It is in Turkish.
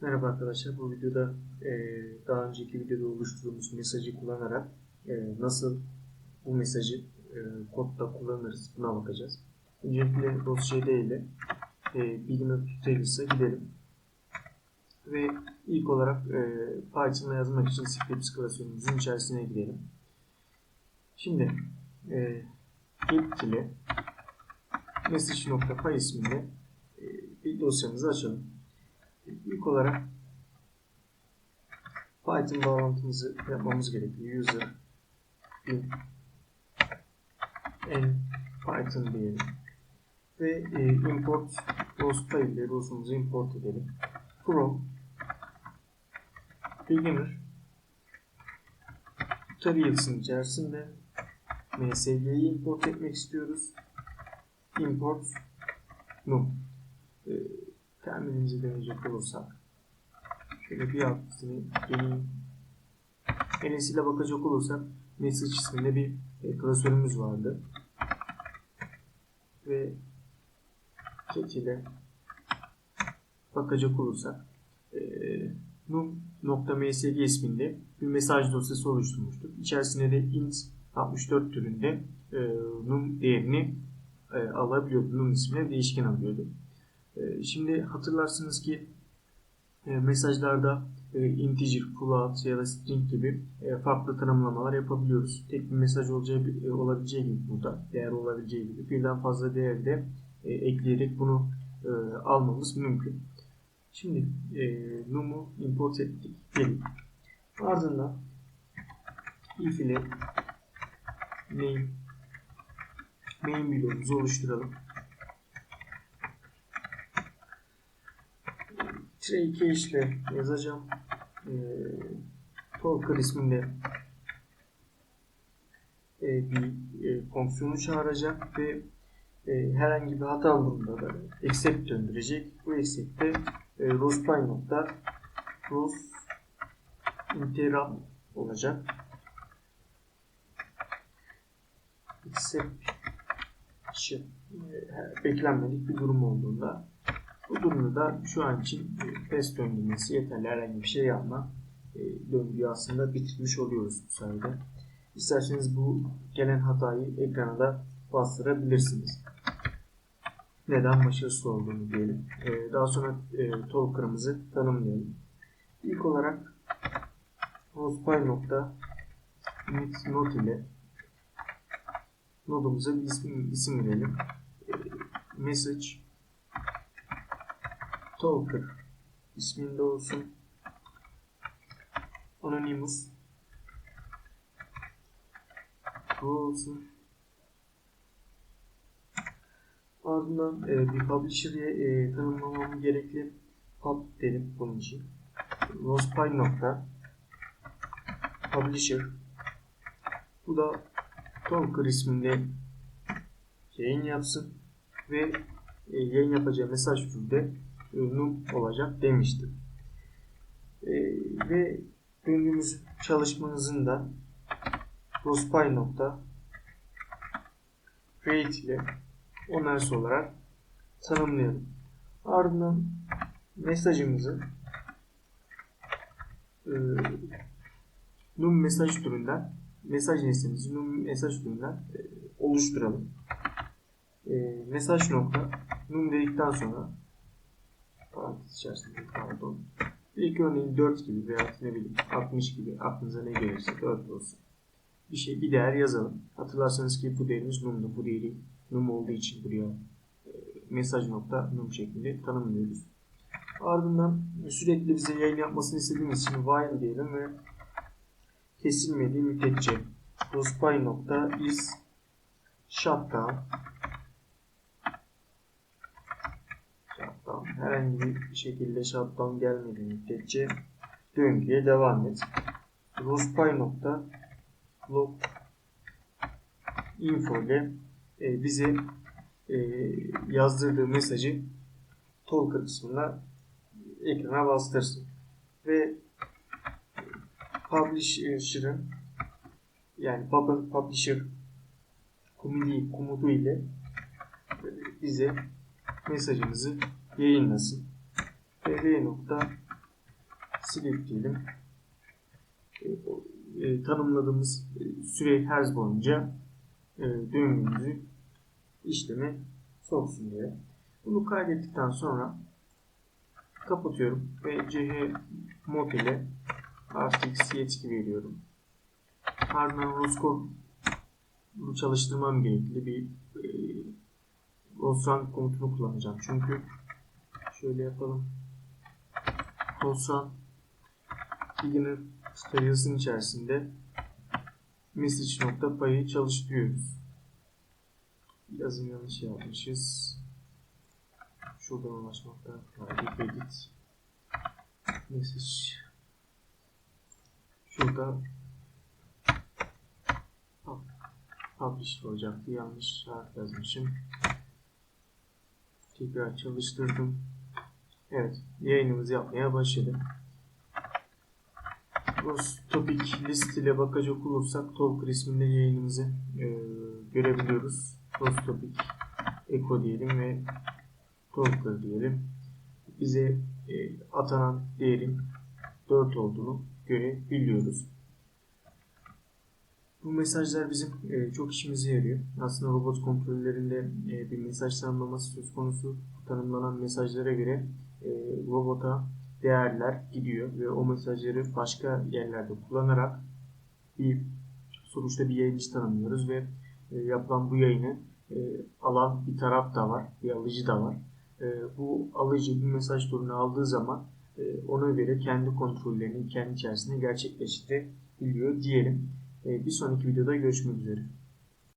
Merhaba arkadaşlar. Bu videoda e, daha önceki videoda oluşturduğumuz mesajı kullanarak e, nasıl bu mesajı e, kodda kullanırız buna bakacağız. Öncelikle dosya ile e, Beginner Tutorials'a gidelim. Ve ilk olarak e, Python'la yazmak için script klasörümüzün içerisine girelim. Şimdi e, get ile message.py isminde e, bir dosyamızı açalım. İlk olarak Python bağlantımızı yapmamız gerekiyor. User bin en Python diyelim. Ve e, import ROS'ta ile ROS'umuzu import edelim. From beginner tutorials'ın içerisinde MSG'yi import etmek istiyoruz. Import num. E, terminimize dönecek olursak şöyle bir altını deneyim. ile bakacak olursak message isminde bir e, klasörümüz vardı. Ve get ile bakacak olursak e, num.msg isminde bir mesaj dosyası oluşturmuştuk. İçerisinde de int 64 türünde e, num değerini e, alabiliyordu. Num ismine değişken alıyordu. Ee, şimdi hatırlarsınız ki e, mesajlarda e, integer, float ya da string gibi e, farklı tanımlamalar yapabiliyoruz. Tek bir mesaj olacağı, olabileceği gibi burada, değer olabileceği gibi birden fazla değer de ekleyerek bunu almamız mümkün. Şimdi num'u import ettik. Gelin. Ardından if ile name main bloğumuzu oluşturalım. Tire ile yazacağım. E, Talker isminde e, bir e, fonksiyonu çağıracak ve e, herhangi bir hata durumunda da except döndürecek. Bu e, rospy nokta ros interrupt olacak. Except şey, e, beklenmedik bir durum olduğunda bu durumda da şu an için e, test döndürmesi yeterli. Herhangi bir şey yapma e, döngüyü aslında bitirmiş oluyoruz bu sayede. İsterseniz bu gelen hatayı ekrana da bastırabilirsiniz. Neden başarısız olduğunu diyelim. E, daha sonra talker'ımızı tanımlayalım. İlk olarak nokta not ile nodumuza bir isim, isim verelim. Message Talker isminde olsun. Anonymous bu olsun. Ardından e, bir publisher'ı e, tanımlamam gerekli. Pub dedim bunun için. Rospy nokta publisher bu da Talker isminde yayın yapsın ve e, yayın yapacağı mesaj türünde ürünüm olacak demiştim. E, ve döngümüz çalışmanızın da rospy nokta create ile onarısı olarak tanımlayalım. Ardından mesajımızı e, num mesaj türünden mesaj nesnemizi num mesaj türünden e, oluşturalım. E, mesaj nokta num dedikten sonra parantez içerisinde pardon. İlk örneğin 4 gibi veya ne bileyim 60 gibi aklınıza ne gelirse 4 olsun. Bir şey bir değer yazalım. Hatırlarsanız ki bu değerimiz num'du. Bu değeri num olduğu için buraya e, mesaj nokta num şeklinde tanımlıyoruz. Ardından sürekli bize yayın yapmasını istediğimiz için while diyelim ve kesilmediği müddetçe rospy nokta is shutdown herhangi bir şekilde shutdown gelmediği müddetçe döngüye devam et. Rospy nokta log info ile e, bize e, yazdırdığı mesajı talker kısmında ekrana bastırsın. Ve publisher'ın yani publisher komutu ile bize mesajımızı yayınlasın. tr nokta select diyelim. E, e, tanımladığımız e, süre hertz boyunca e, döngümüzü işleme soksun diye. Bunu kaydettikten sonra kapatıyorum ve CH mod ile RTX yetki veriyorum. Ardından Roscoe bunu çalıştırmam gerekli bir e, Rosran komutunu kullanacağım. Çünkü şöyle yapalım. Rosran beginner sayısının içerisinde message.py'ı çalıştırıyoruz. Yazım yanlış yapmışız. Şuradan ulaşmakta. Edit. Message. Şurada publish olacaktı. Yanlış harf yazmışım. Tekrar çalıştırdım. Evet. Yayınımızı yapmaya başladım. Rose Topic list ile bakacak olursak Talk isminde yayınımızı e, görebiliyoruz. Rose Topic Echo diyelim ve Talker diyelim. Bize e, atanan değerin 4 olduğunu görebiliyoruz. Bu mesajlar bizim e, çok işimize yarıyor. Aslında robot kontrollerinde e, bir mesaj tanımlaması söz konusu. Tanımlanan mesajlara göre e, robota değerler gidiyor ve o mesajları başka yerlerde kullanarak bir sonuçta bir yayıncı tanımlıyoruz ve e, yapılan bu yayını e, alan bir taraf da var, bir alıcı da var. E, bu alıcı bir mesaj türünü aldığı zaman e, ona göre kendi kontrollerini kendi içerisinde gerçekleştirebiliyor diyelim. E, bir sonraki videoda görüşmek üzere.